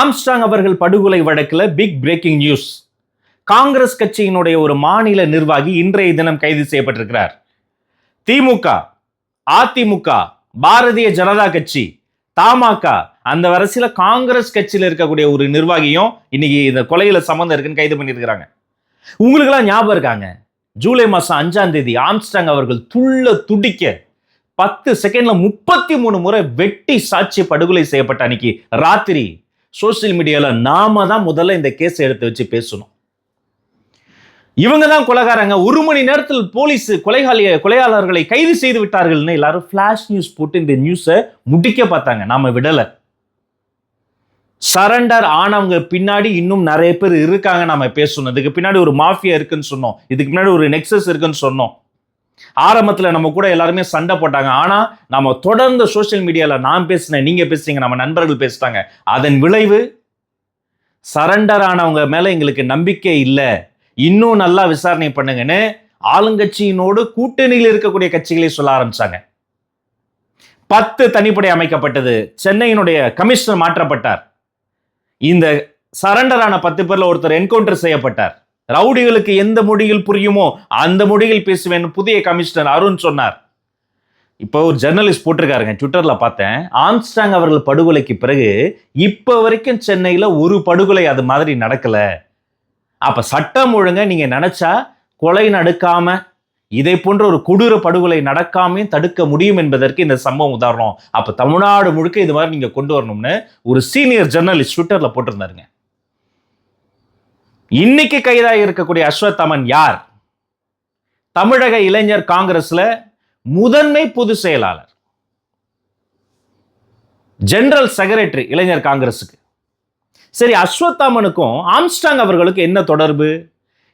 Armstrong அவர்கள் படுகொலை வழக்கில் பிக் பிரேக்கிங் நியூஸ் காங்கிரஸ் கட்சியினுடைய ஒரு மாநில நிர்வாகி இன்றைய தினம் கைது செய்யப்பட்டிருக்கிறார். திமுக அதிமுக பாரதிய ஜனதா கட்சி தமாக அந்த வரிசையில் காங்கிரஸ் கட்சியில் இருக்கக்கூடிய ஒரு நிர்வாகியும் இன்னைக்கு இந்த கொலையில சம்மந்தம் இருக்குன்னு கைது பண்ணியிருக்கிறாங்க. உங்களுக்கெல்லாம் ஞாபகம் இருக்காங்க? ஜூலை மாதம் அஞ்சாம் தேதி ஆம்ஸ்டாங் அவர்கள் துள்ள துடிக்க பத்து செகண்ட்ல முப்பத்தி மூணு முறை வெட்டி சாட்சி படுகொலை செய்யப்பட்ட அன்னைக்கு ராத்திரி சோசியல் மீடியாவில் நாம தான் முதல்ல இந்த கேஸ் எடுத்து வச்சு பேசணும். இவங்க தான் கொலைகாரங்க. ஒரு மணி நேரத்தில் போலீஸ் கொலைகாலிய கொலையாளர்களை கைது செய்து விட்டார்கள்னு எல்லாரும் ஃபிளாஷ் நியூஸ் போட்டு இந்த நியூஸை முடிக்க பார்த்தாங்க. நாம விடலை. சரண்டர் ஆனவங்க பின்னாடி இன்னும் நிறைய பேர் இருக்காங்க. நாம பேசணும். இதுக்கு பின்னாடி ஒரு மாஃபியா இருக்குன்னு சொன்னோம். இதுக்கு பின்னாடி ஒரு நெக்ஸஸ் இருக்குன்னு சொன்னோம். ஆரம்பத்தில் நம்ம கூட எல்லாருமே சண்டை போட்டாங்க. ஆனா நம்ம தொடர்ந்து சோஷியல் மீடியாவில் நான் பேசினேன் நீங்க பேசுறீங்க நம்ம நண்பர்கள் பேசிட்டாங்க அதன் விளைவு சரண்டர் ஆனவங்க மேல எங்களுக்கு நம்பிக்கை இல்லை. இன்னும் நல்லா விசாரணை பண்ணுங்கன்னு ஆளுங்கட்சியினோடு கூட்டணியில் இருக்கக்கூடிய கட்சிகளை சொல்ல ஆரம்பிச்சாங்க. பத்து தனிப்படை அமைக்கப்பட்டது. சென்னையினுடைய கமிஷனர் மாற்றப்பட்டார். இந்த சரண்டரான பத்து பேரில் ஒருத்தர் என்கவுண்டர் செய்யப்பட்டார். ரவுடிகளுக்கு எந்த மொழியில் புரியுமோ அந்த மொழியில் பேசுவேன் புதிய கமிஷனர் அருண் சொன்னார். இப்போ ஒரு ஜெர்னலிஸ்ட் போட்டிருக்காருங்க ட்விட்டரில் பார்த்தேன். ஆம்ஸ்டாங் அவர்கள் படுகொலைக்கு பிறகு இப்போ வரைக்கும் சென்னையில் ஒரு படுகொலை அது மாதிரி நடக்கலை. அப்போ சட்டம் ஒழுங்க நீங்கள் நினச்சா கொலை நடக்காம இதை போன்ற ஒரு கொடூர படுகொலை நடக்காமையும் தடுக்க முடியும் என்பதற்கு இந்த சம்பவம் உதாரணம். அப்போ தமிழ்நாடு முழுக்க இது மாதிரி நீங்கள் கொண்டு வரணும்னு ஒரு சீனியர் ஜெர்னலிஸ்ட் ட்விட்டரில் போட்டிருந்தாருங்க. இன்னைக்கு கைதாக இருக்கக்கூடிய அஸ்வத்தமன் யார்? தமிழக இளைஞர் காங்கிரஸ்ல முதன்மை பொதுச் செயலாளர். ஜெனரல் செக்ரட்டரி இளைஞர் காங்கிரஸுக்கு. சரி அஸ்வத்தாமனுக்கும் ஆம்ஸ்டாங் அவர்களுக்கு என்ன தொடர்பு?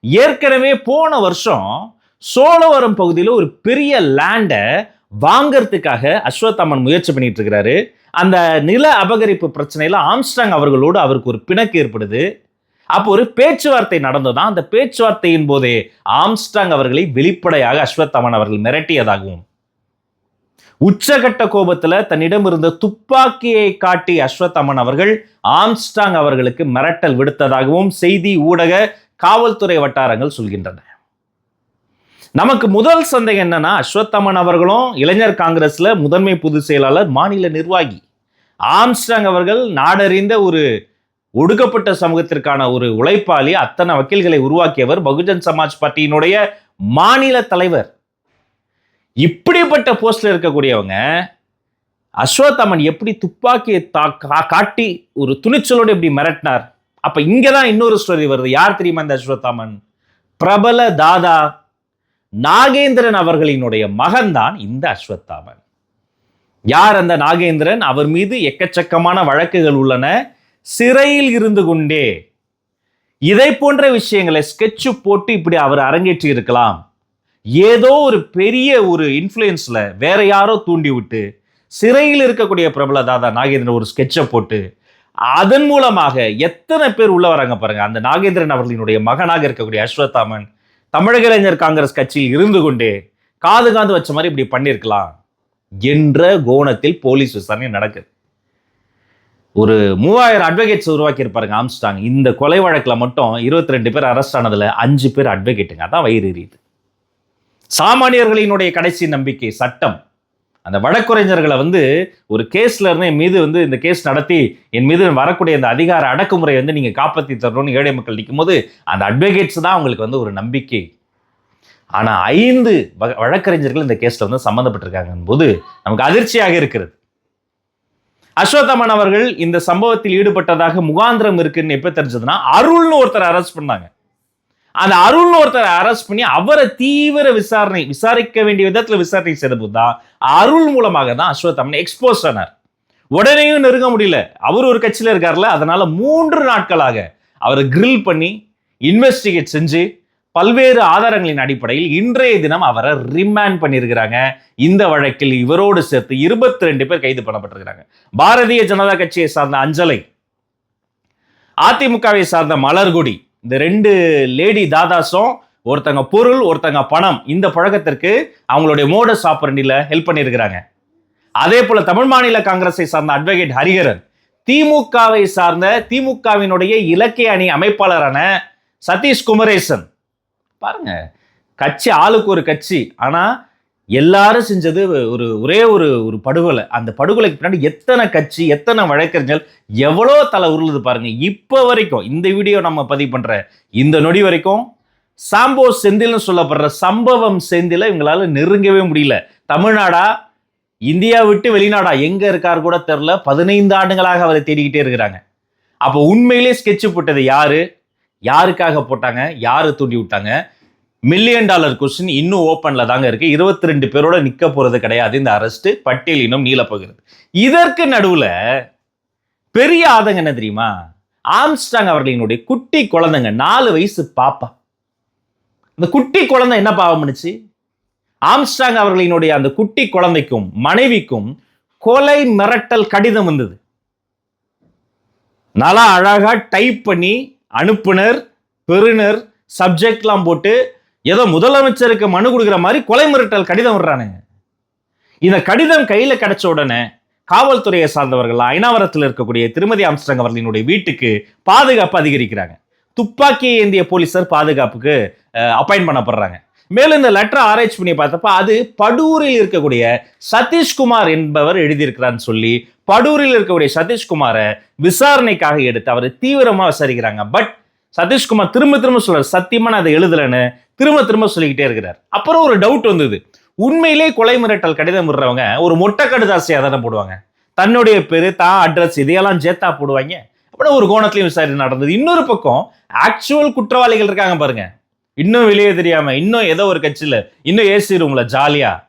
ஏற்கனவே போன வருஷம் சோழவரம் பகுதியில் ஒரு பெரிய லேண்டை வாங்கறதுக்காக அஸ்வத்தாமன் முயற்சி பண்ணிட்டு இருக்கிறாரு. அந்த நில அபகரிப்பு பிரச்சனையில் ஆம்ஸ்டாங் அவர்களோடு அவருக்கு ஒரு பிணக்கு ஏற்படுது. அப்போ ஒரு பேச்சுவார்த்தை நடந்ததுதான் அந்த பேச்சுவார்த்தையின் போதே ஆம்ஸ்டாங் அவர்களை வெளிப்படையாக அஸ்வத்தமன் அவர்கள் மிரட்டியதாகவும் உச்சகட்ட கோபத்துல தன்னிடம் இருந்த துப்பாக்கியை காட்டி அஸ்வத்தமன் அவர்கள் ஆம்ஸ்டாங் அவர்களுக்கு மிரட்டல் விடுத்ததாகவும் செய்தி ஊடக காவல்துறை வட்டாரங்கள் சொல்கின்றன. நமக்கு முதல் சந்தேகம் என்னன்னா அஸ்வத்தமன் அவர்களும் இளைஞர் காங்கிரஸ்ல முதன்மை பொதுச் செயலாளர் மாநில நிர்வாகி. ஆம்ஸ்டாங் அவர்கள் நாடறிந்த ஒரு ஒடுக்கப்பட்ட சமூகத்திற்கான ஒரு உழைப்பாளி அத்தனை வக்கீல்களை உருவாக்கியவர் பகுஜன் சமாஜ் பார்ட்டியினுடைய மாநில தலைவர். இப்படிப்பட்ட போஸ்டில் இருக்கக்கூடியவங்க அஸ்வத்தாமன் எப்படி துப்பாக்கியை தா- காட்டி ஒரு துணிச்சலோடு எப்படி மிரட்டினார்? அப்போ இங்கே தான் இன்னொரு ஸ்டோரி வருது. யார் தெரியுமா இந்த அஸ்வத்தாமன் பிரபல தாதா நாகேந்திரன் அவர்களினுடைய மகன்தான் இந்த அஸ்வத்தாமன் யார் அந்த நாகேந்திரன்? அவர் மீது எக்கச்சக்கமான வழக்குகள் உள்ளன. சிறையில் இருந்து கொண்டே. இதை போன்ற விஷயங்களை ஸ்கெட்சு போட்டு இப்படி அவர் அரங்கேற்றி இருக்கலாம். ஏதோ ஒரு பெரிய ஒரு இன்ஃப்ளூயன்ஸில் வேற யாரோ தூண்டி விட்டு சிறையில் இருக்கக்கூடிய பிரபல தாதா நாகேந்திரன் ஒரு ஸ்கெட்சை போட்டு அதன் மூலமாக எத்தனை பேர் உள்ள வராங்க பாருங்க. அந்த நாகேந்திரன் அவர்களினுடைய மகனாக இருக்கக்கூடிய அஸ்வத்தாமன் தமிழக இளைஞர் காங்கிரஸ் கட்சியில் இருந்து கொண்டே காது காந்து வச்ச மாதிரி இப்படி பண்ணியிருக்கலாம் என்ற கோணத்தில் போலீஸ் விசாரணை நடக்குது. ஒரு மூவாயிரம் அட்வொகேட்ஸ் உருவாக்கி இருப்பாருங்க ஆம்ஸ்டாங் இந்த கொலை வழக்கில் மட்டும் இருபத்தி ரெண்டு பேர் அரெஸ்ட் ஆனதில் அஞ்சு பேர் அட்வொகேட்டுங்க அதான் வயிறு எரியுது. சாமானியர்களினுடைய கடைசி நம்பிக்கை சட்டம். அந்த வழக்குரைஞர்களை வந்து ஒரு கேஸ்ல இருந்து என் மீது வந்து இந்த கேஸ் நடத்தி என் மீது வரக்கூடிய அந்த அதிகார அடக்குமுறை வந்து நீங்க காப்பாற்றி தரணும்னு ஏழை மக்கள் நிற்கும் போது அந்த அட்வொகேட்ஸ் தான் அவங்களுக்கு வந்து ஒரு நம்பிக்கை. ஆனா ஐந்து வ- வழக்கறிஞர்கள் இந்த கேஸ்ல வந்து சம்மந்தப்பட்டிருக்காங்க போது நமக்கு அதிர்ச்சியாக இருக்கிறது. அஸ்வத்தமன் அவர்கள் இந்த சம்பவத்தில் ஈடுபட்டதாக முகாந்திரம் இருக்குன்னு எப்ப தெரிஞ்சதுன்னா அருள்னு ஒருத்தர் அரெஸ்ட் பண்ணாங்க. அந்த அருள்னு ஒருத்தரை அரெஸ்ட் பண்ணி அவரை தீவிர விசாரணை விசாரிக்க வேண்டிய விதத்துல விசாரணை செய்தபோது தான் அருள் மூலமாக தான் அஸ்வத்தமன் எக்ஸ்போஸ் ஆனார். உடனேயும் நெருங்க முடியல. அவர் ஒரு கட்சியில இருக்கார்ல அதனால மூன்று நாட்களாக அவரை கிரில் பண்ணி இன்வெஸ்டிகேட் செஞ்சு பல்வேறு ஆதாரங்களின் அடிப்படையில் இன்றைய தினம் அவரை ரிமாண்ட் பண்ணியிருக்கிறாங்க. இந்த வழக்கில் இவரோடு சேர்த்து இருபத்தி ரெண்டு பேர் கைது பண்ணப்பட்டிருக்கிறாங்க. பாரதிய ஜனதா கட்சியை சார்ந்த அஞ்சலை அதிமுகவை சார்ந்த மலர்கொடி இந்த ரெண்டு லேடி தாதாஸும் ஒருத்தங்க பொருள் ஒருத்தங்க பணம் இந்த பழக்கத்திற்கு அவங்களுடைய மோடஸ் ஆப்பரண்டில ஹெல்ப் பண்ணியிருக்கிறாங்க. அதே போல தமிழ் மாநில காங்கிரஸை சார்ந்த அட்வொகேட் ஹரிஹரன் திமுகவை சார்ந்த திமுகவினுடைய இலக்கிய அணி அமைப்பாளரான சதீஷ் குமரேசன் பாருங்க. கட்சி ஆளுக்கு ஒரு கட்சி. ஆனா எல்லாரும் செஞ்சது ஒரு ஒரே ஒரு ஒரு படுகொலை. அந்த படுகொலைக்கு பின்னாடி எத்தனை கட்சி எத்தனை வழக்கறிஞர்கள் எவ்வளோ தலை உருளுது பாருங்க. இப்போ வரைக்கும் இந்த வீடியோ நம்ம பதிவு பண்ற இந்த நொடி வரைக்கும் சாம்போ செந்தில்னு சொல்லப்படுற சம்பவம் செந்தில இவங்களால நெருங்கவே முடியல. தமிழ்நாடா இந்தியா விட்டு வெளிநாடா எங்க இருக்காரு கூட தெரில பதினைந்து ஆண்டுகளாக அவரை தேடிக்கிட்டே இருக்கிறாங்க. அப்போ உண்மையிலே ஸ்கெட்ச் போட்டது யாரு? யாருக்காக போட்டாங்க? யாரு தூண்டி விட்டாங்க? மில்லியன் டாலர் கொஸ்டின் இன்னும் ஓப்பனில் தாங்க இருக்கு. இருபத்தி ரெண்டு பேரோட நிற்க போகிறது கிடையாது. இந்த அரெஸ்ட்டு பட்டியல் இன்னும் நீளப்போகிறது இதற்கு நடுவில் பெரிய ஆதங்கம் என்ன தெரியுமா? ஆம்ஸ்டாங் அவர்களினுடைய குட்டி குழந்தைங்க நாலு வயசு பாப்பா. அந்த குட்டி குழந்தை என்ன பாவம் பண்ணுச்சு? ஆம்ஸ்டாங் அவர்களினுடைய அந்த குட்டி குழந்தைக்கும் மனைவிக்கும் கொலை மிரட்டல் கடிதம் வந்தது. நல்லா அழகாக டைப் பண்ணி அனுப்புனர் பெறுநர் சப்ஜெக்ட்லாம் போட்டு ஏதோ முதலமைச்சருக்கு மனு கொடுக்குற மாதிரி கொலை மிரட்டல் கடிதம் விடுறானுங்க. இந்த கடிதம் கையில் கிடைச்ச உடனே காவல்துறையை சார்ந்தவர்கள் ஐநாவரத்தில் இருக்கக்கூடிய திருமதி ஆம்ஸ்டாங் அவர்களினுடைய வீட்டுக்கு பாதுகாப்பு அதிகரிக்கிறாங்க. துப்பாக்கி ஏந்திய போலீசார் பாதுகாப்புக்கு அப்பாயிண்ட் பண்ணப்படுறாங்க. மேலும் இந்த லெட்டரை ஆராய்ச்சி பண்ணி பார்த்தப்ப அது படூரில் இருக்கக்கூடிய சதீஷ்குமார் என்பவர் எழுதியிருக்கிறான்னு சொல்லி படூரில் இருக்கக்கூடிய சதீஷ்குமாரை விசாரணைக்காக எடுத்து அவர் தீவிரமாக விசாரிக்கிறாங்க. பட் சதீஷ்குமார் திரும்ப திரும்ப சொல்றாரு சத்தியமா நான் அதை எழுதலைன்னு. திரும்ப திரும்ப சொல்லிக்கிட்டே இருக்கிறார். அப்புறம் ஒரு டவுட் வந்தது. உண்மையிலே கொலை மிரட்டல் கடிதம் விடுறவங்க ஒரு மொட்டை கடுதாசியாக தானே போடுவாங்க. தன்னுடைய பேரு தான் அட்ரஸ் இதையெல்லாம் ஜேத்தா போடுவாங்க. அப்படின்னு ஒரு கோணத்திலையும் விசாரணை நடந்தது. இன்னொரு பக்கம் ஆக்சுவல் குற்றவாளிகள் இருக்காங்க பாருங்க. இன்னும் வெளியே தெரியாம இன்னும் ஏதோ ஒரு கட்சியில இன்னும் ஏசி ரூம்ல ஜாலியா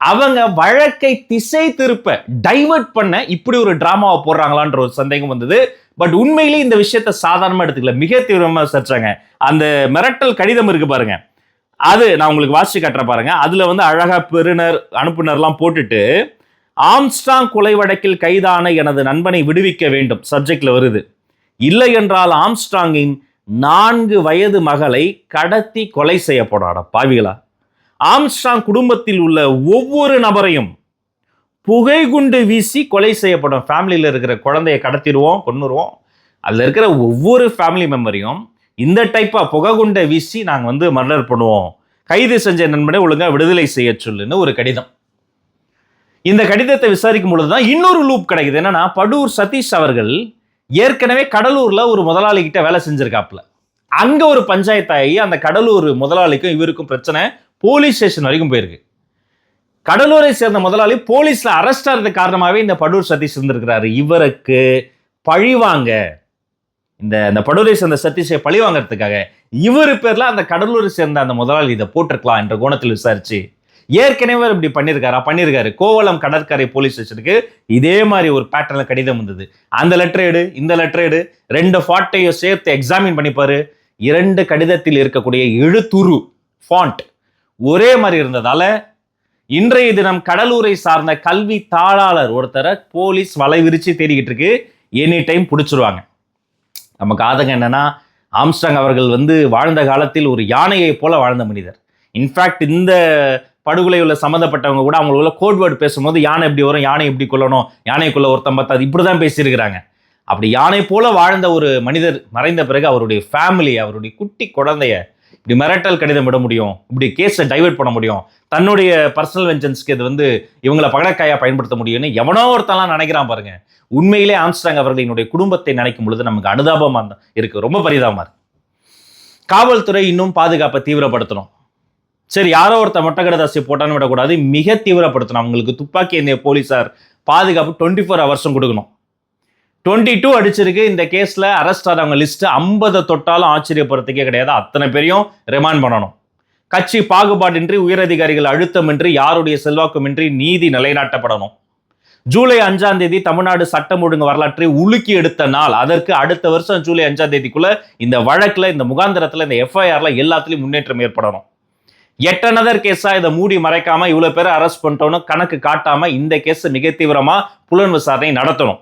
அவங்க வழக்கை திசை திருப்ப டைவர்ட் பண்ண இப்படி ஒரு டிராமாவை போடுறாங்களான்ற ஒரு சந்தேகம் வந்தது. பட் உண்மையிலேயே இந்த விஷயத்தை சாதாரணமா எடுத்துக்கல. மிக தீவிரமா சர்ச்சாங்க அந்த மிரட்டல் கடிதம் இருக்கு பாருங்க. அது நான் உங்களுக்கு வாசிச்சு கட்டுற பாருங்க. அதுல வந்து அழகா பெறுநர் அனுப்புனர்லாம் போட்டுட்டு ஆம்ஸ்டாங் கொலை வழக்கில் கைதான எனது நண்பனை விடுவிக்க வேண்டும். சப்ஜெக்ட்ல வருது. இல்லை என்றால் ஆம்ஸ்டாங்கின் நான்கு வயது மகளை கடத்தி கொலை செய்யப்படாட பாவிகளா ஆம்ஸ்டாங் குடும்பத்தில் உள்ள ஒவ்வொரு நபரையும் புகைகுண்டு வீசி கொலை செய்யப்படும். ஃபேமிலியில் இருக்கிற குழந்தைய கடத்திடுவோம் கொண்டுருவோம் அதில் இருக்கிற ஒவ்வொரு ஃபேமிலி மெம்பரையும் இந்த டைப்பாக புகைகுண்டை வீசி நாங்கள் வந்து மர்டர் பண்ணுவோம். கைது செஞ்ச நண்பனை ஒழுங்காக விடுதலை செய்ய சொல்லுன்னு ஒரு கடிதம். இந்த கடிதத்தை விசாரிக்கும் பொழுது தான் இன்னொரு லூப் கிடைக்குது. என்னன்னா படூர் சதீஷ் அவர்கள் ஏற்கனவே கடலூரில் ஒரு முதலாளிகிட்ட வேலை செஞ்சுருக்காப்புல. அங்கே ஒரு பஞ்சாயத்தாகி அந்த கடலூர் முதலாளிக்கும் இவருக்கும் பிரச்சனை. போலீஸ் ஸ்டேஷன் வரைக்கும் போயிருக்கு. கடலூரை சேர்ந்த முதலாளி போலீஸ்ல அரெஸ்ட் ஆகிறது காரணமாகவே இந்த படூர் சதீஷ் இருந்திருக்கிறாரு. இவருக்கு பழிவாங்க இந்த இந்த படூரை சேர்ந்த சதீஷை பழி வாங்கிறதுக்காக இவர் பேர்ல அந்த கடலூரை சேர்ந்த அந்த முதலாளி இதை போட்டிருக்கலாம் என்ற கோணத்தில் விசாரிச்சு ஏற்கனவே அவர் இப்படி பண்ணியிருக்காரா? பண்ணியிருக்காரு. கோவளம் கடற்கரை போலீஸ் ஸ்டேஷனுக்கு இதே மாதிரி ஒரு பேட்டர்ல கடிதம் வந்தது. அந்த லெட்டர் எடு இந்த லெட்டர் எடு ரெண்டு ஃபாட்டையும் சேர்த்து எக்ஸாமின் பண்ணிப்பாரு. இரண்டு கடிதத்தில் இருக்கக்கூடிய எழுத்துரு ஃபாண்ட் ஒரே மாதிரி இருந்ததால இன்றைய தினம் கடலூரை சார்ந்த கல்வி தாளாளர் ஒருத்தரை போலீஸ் வலை விரிச்சு தேடிக்கிட்டு இருக்கு. எனி டைம் பிடிச்சிருவாங்க. நமக்கு ஆதங்கம் என்னன்னா ஆம்ஸ்டாங் அவர்கள் வந்து வாழ்ந்த காலத்தில் ஒரு யானையை போல வாழ்ந்த மனிதர். இன்ஃபேக்ட் இந்த படுகொலையுள்ள சம்மந்தப்பட்டவங்க கூட அவங்களுக்குள்ள கோட்வேர்டு பேசும்போது யானை எப்படி வரும் யானை எப்படி கொல்லணும் யானைக்குள்ள ஒருத்தம் பத்தாது இப்படி தான் பேசியிருக்கிறாங்க. அப்படி யானை போல வாழ்ந்த ஒரு மனிதர் மறைந்த பிறகு அவருடைய ஃபேமிலி அவருடைய குட்டி குழந்தைய இப்படி மிரட்டல் கடிதம் விட முடியும். இப்படி கேஸை டைவெர்ட் பண்ண முடியும். தன்னுடைய பர்சனல் வெஞ்சன்ஸ்க்கு இது வந்து இவங்களை பகடக்காயாக பயன்படுத்த முடியும்னு எவனோ ஒருத்தன்லாம் நினைக்கிறான் பாருங்க. உண்மையிலே ஆம்ஸ்டாங் அவர்களினுடைய குடும்பத்தை நினைக்கும் பொழுது நமக்கு அனுதாபமாக தான் இருக்கு. ரொம்ப பரிதாபமாக இருக்கு. காவல்துறை இன்னும் பாதுகாப்பை தீவிரப்படுத்தணும். சரி யாரோ ஒருத்த மொட்டகடதாசி போட்டான்னு விடக்கூடாது. மிக தீவிரப்படுத்தணும். அவங்களுக்கு துப்பாக்கி ஏந்திய போலீஸார் பாதுகாப்பு டுவெண்ட்டி ஃபோர் ஹவர்ஸும் கொடுக்கணும். டுவெண்ட்டி டூ அடிச்சிருக்கு இந்த கேஸில் அரெஸ்ட் ஆனவங்க லிஸ்ட்டு ஐம்பதை தொட்டாலும் ஆச்சரியப்படுறதுக்கே கிடையாது. அத்தனை பேரையும் ரிமாண்ட் பண்ணணும். கட்சி பாகுபாடின்றி உயரதிகாரிகள் அழுத்தமின்றி யாருடைய செல்வாக்குமின்றி நீதி நிலைநாட்டப்படணும். ஜூலை அஞ்சாம் தேதி தமிழ்நாடு சட்டம் ஒழுங்கு வரலாற்றை உலுக்கி எடுத்த நாள். அதற்கு அடுத்த வருஷம் ஜூலை அஞ்சாம் தேதிக்குள்ள இந்த வழக்கில் இந்த முகாந்திரத்தில் இந்த எஃப்ஐஆர்ல எல்லாத்துலேயும் முன்னேற்றம் ஏற்படணும். எட்டனதர் கேஸா இதை மூடி மறைக்காம இவ்வளோ பேரை அரெஸ்ட் பண்ணிட்டோன்னு கணக்கு காட்டாம இந்த கேஸை மிக தீவிரமா புலன் விசாரணை நடத்தணும்.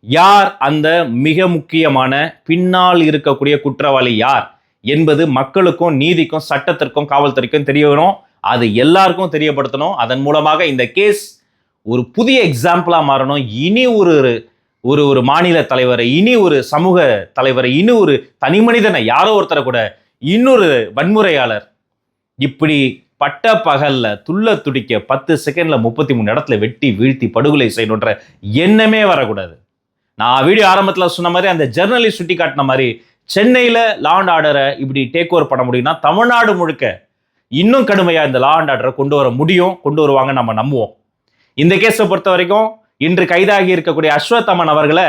யார் அந்த மிக முக்கியமான பின்னால் இருக்கக்கூடிய குற்றவாளி யார் என்பது மக்களுக்கும் நீதிக்கும் சட்டத்திற்கும் காவல்துறைக்கும் தெரியணும் அது எல்லாருக்கும் தெரியப்படுத்தணும். அதன் மூலமாக இந்த கேஸ் ஒரு புதிய எக்ஸாம்பிளாக மாறணும். இனி ஒரு ஒரு ஒரு மாநில தலைவரை இனி ஒரு சமூக தலைவரை இனி ஒரு தனி மனிதனை யாரோ ஒருத்தரை கூட இன்னொரு வன்முறையாளர் இப்படி பட்ட பகல்ல துள்ள துடிக்க பத்து செகண்ட்ல முப்பத்தி மூணு இடத்துல வெட்டி வீழ்த்தி படுகொலை செய்யணுன்ற எண்ணமே வரக்கூடாது. நான் வீடியோ ஆரம்பத்தில் சொன்ன மாதிரி அந்த ஜெர்னலிஸ்ட் சுட்டி காட்டின மாதிரி சென்னையில் லா அண்ட் ஆர்டரை இப்படி டேக் ஓவர் பண்ண முடியும்னா தமிழ்நாடு முழுக்க இன்னும் கடுமையாக இந்த லா அண்ட் ஆர்டரை கொண்டு வர முடியும் கொண்டு வருவாங்க நம்ம நம்புவோம். இந்த கேஸை பொறுத்த வரைக்கும் இன்று கைதாகி இருக்கக்கூடிய அஸ்வத்தமன் அவர்களை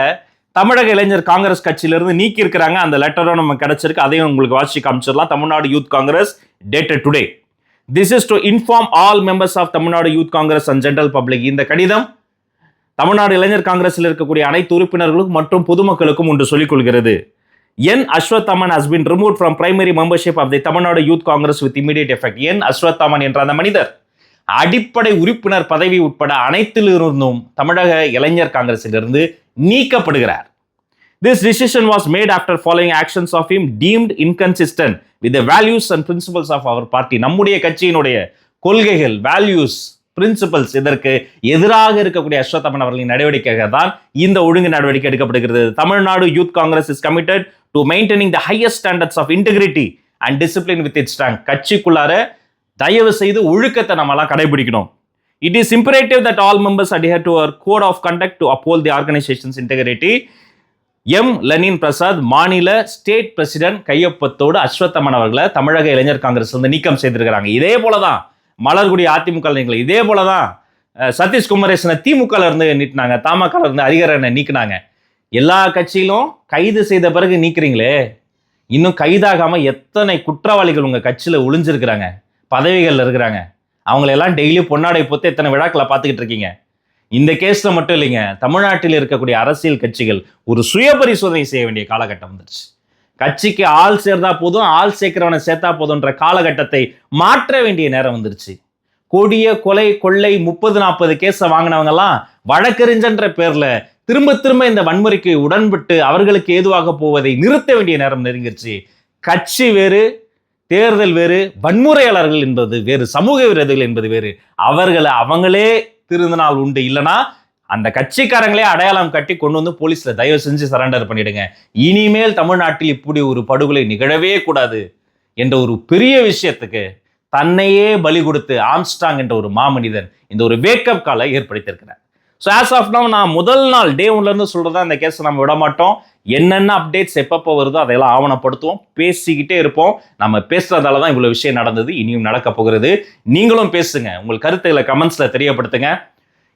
தமிழக இளைஞர் காங்கிரஸ் கட்சியிலிருந்து நீக்கி இருக்கிறாங்க. அந்த லெட்டரும் நம்ம கிடைச்சிருக்கு. அதையும் உங்களுக்கு வாசி காமிச்சிடலாம். Tamil Nadu Youth Congress dated today this is to inform all members of Tamil Nadu Youth Congress and general public இந்த கடிதம் தமிழ்நாடு இளைஞர் காங்கிரஸில் இருக்கக்கூடிய அனைத்து உறுப்பினர்களுக்கும் மற்றும் பொதுமக்களுக்கும் ஒன்று சொல்லிக் கொள்கிறது. N Aswathaman has been remove from primary membership of the Tamil Nadu Youth Congress with immediate effect N Aswathaman என்ற அந்த மனிதர் அடிப்படை உறுப்பினர் பதவி உட்பட அனைத்திலிருந்தும் தமிழக இளைஞர் காங்கிரஸிலிருந்து நீக்கப்படுகிறார். This decision was made after following actions of him deemed inconsistent with values and principles of our party நம்முடைய கட்சியினுடைய கொள்கைகள் வேல்யூஸ் பிரின்சிபல்ஸ் இதற்கு எதிராக இருக்கக்கூடிய அஸ்வத்தமன் அவர்களின் நடவடிக்கைகள் தான் இந்த ஒழுங்கு நடவடிக்கை எடுக்கப்படுகிறது. Tamil Nadu Youth Congress is committed to maintaining the highest standards of integrity and discipline with it strong கட்சிக்குள்ளார தயவு செய்து ஒழுக்கத்தை நம்மளாம் கடைபிடிக்கணும். It is imperative that all members adhere to our code of conduct to uphold the organisation's integrity M Lenin Prasad மாநில state president கையொப்பத்தோடு Ashwathaman அவர்களை தமிழக இளைஞர் காங்கிரஸ் வந்து நீக்கம் செய்திருக்கிறாங்க. இதே போலதான் மலர்குடி அதிமுக நீக்கல இதே போல தான் சதீஷ் குமரேசனை திமுகல இருந்து நீட்டினாங்க. தமாகல இருந்து அதிகாரனை நீக்கினாங்க. எல்லா கட்சியிலும் கைது செய்த பிறகு நீக்கிறீங்களே. இன்னும் கைதாகாமல் எத்தனை குற்றவாளிகள் உங்க கட்சியில ஒளிஞ்சிருக்கிறாங்க பதவிகளில் இருக்கிறாங்க. அவங்களெல்லாம் டெய்லி பொன்னாடை பொத்து எத்தனை விழாக்களை பார்த்துக்கிட்டு இருக்கீங்க. இந்த கேஸில் மட்டும் இல்லைங்க தமிழ்நாட்டில் இருக்கக்கூடிய அரசியல் கட்சிகள் ஒரு சுய பரிசோதனை செய்ய வேண்டிய காலகட்டம் வந்துருச்சு. கட்சிக்கு ஆள் சேர்ந்தா போதும் ஆள் சேர்க்கிறவனை சேர்த்தா போதும்ன்ற காலகட்டத்தை மாற்ற வேண்டிய நேரம் வந்துருச்சு. கொடிய கொலை கொள்ளை முப்பது நாற்பது கேஸை வாங்கினவங்கெல்லாம் வழக்கறிஞன்ற பேர்ல திரும்ப திரும்ப இந்த வன்முறைக்கு உடன்பட்டு அவர்களுக்கு ஏதுவாக போவதை நிறுத்த வேண்டிய நேரம் நெருங்கிருச்சு. கட்சி வேறு தேர்தல் வேறு வன்முறையாளர்கள் என்பது வேறு சமூக விரோதிகள் என்பது வேறு. அவர்களை அவங்களே திருந்தினால் உண்டு. இல்லைன்னா அந்த கட்சிக்காரங்களே அடையாளம் கட்டி கொண்டு வந்து போலீஸ்ல தயவு செஞ்சு சரண்டர் பண்ணிடுங்க. இனிமேல் தமிழ்நாட்டில் இப்படி ஒரு படுகொலை நிகழவே கூடாது என்ற ஒரு பெரிய விஷயத்துக்கு தன்னையே பலி கொடுத்து ஆம்ஸ்டாங் என்ற ஒரு மாமனிதன் இந்த ஒரு வேக்கப் காலை ஏற்படுத்தியிருக்கிறார். ஸோ ஆஸ் ஆஃப் நவ் நான் முதல் நாள் டே ஒன்லேருந்து சொல்கிறதா இந்த கேஸை நம்ம விட மாட்டோம். என்னென்ன அப்டேட்ஸ் எப்பப்போ வருதோ அதையெல்லாம் ஆவணப்படுத்துவோம். பேசிக்கிட்டே இருப்போம். நம்ம பேசுறதால தான் இவ்வளோ விஷயம் நடந்தது. இனியும் நடக்க போகிறது. நீங்களும் பேசுங்க. உங்கள் கருத்துக்களை கமெண்ட்ஸில் தெரியப்படுத்துங்க.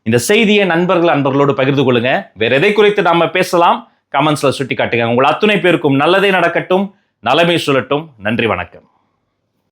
இந்த செய்தியை நண்பர்கள் அன்பர்களோடு பகிர்ந்து கொள்ளுங்க. வேற எதை குறித்து நாம பேசலாம்? கமெண்ட்ஸ்ல சுட்டி காட்டுங்க உங்கள் அத்துணை பேருக்கும் நல்லதே நடக்கட்டும். நலமே சொல்லட்டும் நன்றி வணக்கம்.